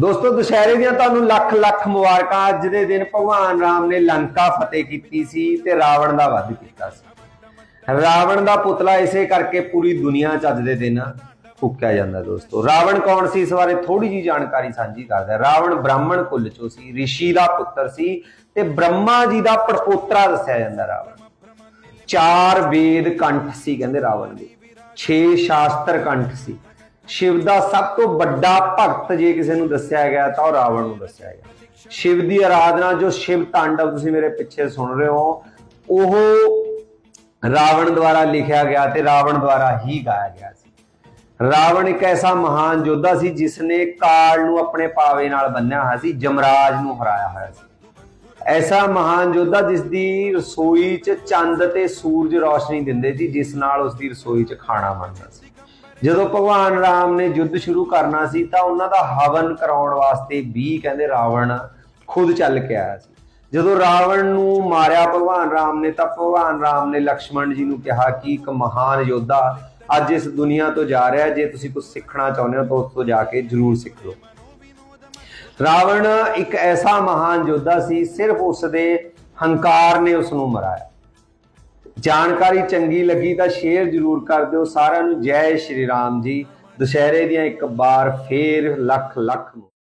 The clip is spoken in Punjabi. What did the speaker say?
ਦੋਸਤੋ, ਦੁਸ਼ਹਿਰੇ ਦੀਆਂ ਤੁਹਾਨੂੰ ਲੱਖ ਲੱਖ ਮੁਬਾਰਕਾਂ। ਅੱਜ ਦੇ ਦਿਨ ਭਗਵਾਨ ਰਾਮ ਨੇ ਲੰਕਾ ਫਤਿਹ ਕੀਤੀ ਸੀ ਤੇ ਰਾਵਣ ਦਾ ਵੱਧ ਕੀਤਾ ਸੀ। ਰਾਵਣ ਦਾ ਪੁਤਲਾ ਇਸੇ ਕਰਕੇ ਪੂਰੀ ਦੁਨੀਆ ਚ ਅੱਜ ਦੇ ਦਿਨ ਫੂਕਿਆ ਜਾਂਦਾ ਦੋਸਤੋ। ਰਾਵਣ ਕੌਣ ਸੀ? ਇਸ ਬਾਰੇ ਥੋੜੀ ਜੀ ਜਾਣਕਾਰੀ ਸਾਂਝੀ ਕਰਦਾ ਹਾਂ। ਰਾਵਣ ਬ੍ਰਾਹਮਣ ਕੁੱਲ ਚੋਂ ਸੀ, ਰਿਸ਼ੀ ਦਾ ਪੁੱਤਰ ਸੀ ਤੇ ਬ੍ਰਹਮਾ ਜੀ ਦਾ ਪੜਪੋਤਰਾ ਦੱਸਿਆ ਜਾਂਦਾ ਰਾਵਣ। ਚਾਰ ਵੇਦ ਕੰਠ ਸੀ ਕਹਿੰਦੇ ਰਾਵਣ ਦੇ। 6 ਸ਼ਾਸਤਰ ਕੰਠ ਸੀ। ਸ਼ਿਵ ਦਾ ਸਭ ਤੋਂ ਵੱਡਾ ਭਗਤ ਜੇ ਕਿਸੇ ਨੂੰ ਦੱਸਿਆ ਗਿਆ ਤਾਂ ਉਹ ਰਾਵਣ ਨੂੰ ਦੱਸਿਆ ਗਿਆ। ਸ਼ਿਵ ਦੀ ਆਰਾਧਨਾ ਜੋ ਸ਼ਿਵ ਤਾਂਡਵ ਤੁਸੀਂ ਮੇਰੇ ਪਿੱਛੇ ਸੁਣ ਰਹੇ ਹੋ, ਉਹ ਰਾਵਣ ਦੁਆਰਾ ਲਿਖਿਆ ਗਿਆ ਤੇ ਰਾਵਣ ਦੁਆਰਾ ਹੀ ਗਾਇਆ ਗਿਆ ਸੀ। ਰਾਵਣ ਇੱਕ ਐਸਾ ਮਹਾਨ ਯੋਧਾ ਸੀ ਜਿਸ ਨੇ ਕਾਲ ਨੂੰ ਆਪਣੇ ਪਾਵੇ ਨਾਲ ਬੰਨਿਆ ਹੋਇਆ ਸੀ, ਜਮਰਾਜ ਨੂੰ ਹਰਾਇਆ ਹੋਇਆ ਸੀ। ਐਸਾ ਮਹਾਨ ਯੋਧਾ ਜਿਸ ਦੀ ਰਸੋਈ 'ਚ ਚੰਦ ਤੇ ਸੂਰਜ ਰੌਸ਼ਨੀ ਦਿੰਦੇ ਸੀ, ਜਿਸ ਨਾਲ ਉਸ ਦੀ ਰਸੋਈ 'ਚ ਖਾਣਾ ਬਣਦਾ ਸੀ। ਜਦੋਂ ਭਗਵਾਨ ਰਾਮ ਨੇ ਯੁੱਧ ਸ਼ੁਰੂ ਕਰਨਾ ਸੀ ਤਾਂ ਉਹਨਾਂ ਦਾ ਹਵਨ ਕਰਾਉਣ ਵਾਸਤੇ ਵੀ ਕਹਿੰਦੇ ਰਾਵਣ ਖੁਦ ਚੱਲ ਕੇ ਆਇਆ ਸੀ। ਜਦੋਂ ਰਾਵਣ ਨੂੰ ਮਾਰਿਆ ਭਗਵਾਨ ਰਾਮ ਨੇ ਤਾਂ ਭਗਵਾਨ ਰਾਮ ਨੇ ਲਕਸ਼ਮਣ ਜੀ ਨੂੰ ਕਿਹਾ ਕਿ ਇੱਕ ਮਹਾਨ ਯੋਧਾ ਅੱਜ ਇਸ ਦੁਨੀਆ ਤੋਂ ਜਾ ਰਿਹਾ ਜੇ ਤੁਸੀਂ ਕੁਝ ਸਿੱਖਣਾ ਚਾਹੁੰਦੇ ਹੋ ਤਾਂ ਉਸ ਤੋਂ ਜਾ ਕੇ ਜ਼ਰੂਰ ਸਿੱਖ ਲਓ। ਰਾਵਣ ਇੱਕ ਐਸਾ ਮਹਾਨ ਯੋਧਾ ਸੀ, ਸਿਰਫ ਉਸ ਦੇ ਹੰਕਾਰ ਨੇ ਉਸ ਨੂੰ ਮਰਾਇਆ। ਜਾਣਕਾਰੀ ਚੰਗੀ ਲੱਗੀ ਤਾਂ ਸ਼ੇਅਰ ਜ਼ਰੂਰ ਕਰ ਦਿਓ। ਸਾਰਿਆਂ ਨੂੰ ਜੈ ਸ਼੍ਰੀ ਰਾਮ ਜੀ। ਦੁਸ਼ਹਿਰੇ ਦੀਆਂ ਇੱਕ ਵਾਰ ਫੇਰ ਲੱਖ ਲੱਖ